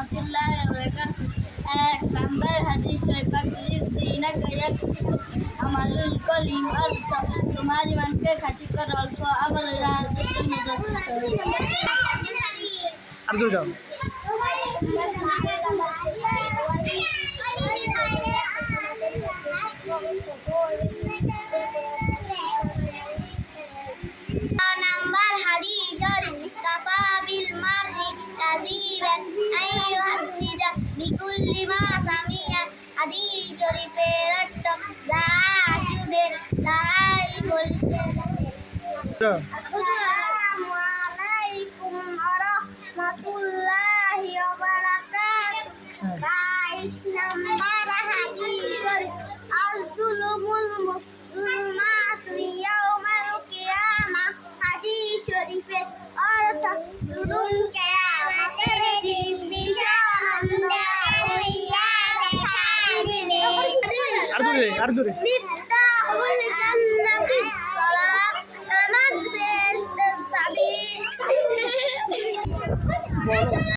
রহমতুল্লাহ number হাদিস আমালুল কলিম অল্প তোমার ইমানকে খাঁটি কর, অল্প আমল দূর যাও নাম্বার হাদিস, কাফা বিল মাররি কাযিবান আই ইউহাদ্দিদা বিকুল্লি মা সামিয়া হাদিস শরীফের অর্থ যা শুনে তাই বলতে। আসসালামু আলাইকুম ওয়া রাহমাতুল্লাহি ওয়া বারাকাতুহু বাইশ নাম্বার হাদিস আল জুলুমুল মুসলিমাতু ইয়াউমাল কিয়ামা হাদিস শরীফের অর্থ জুলুম কিয়ামতের জোরে আর জোরে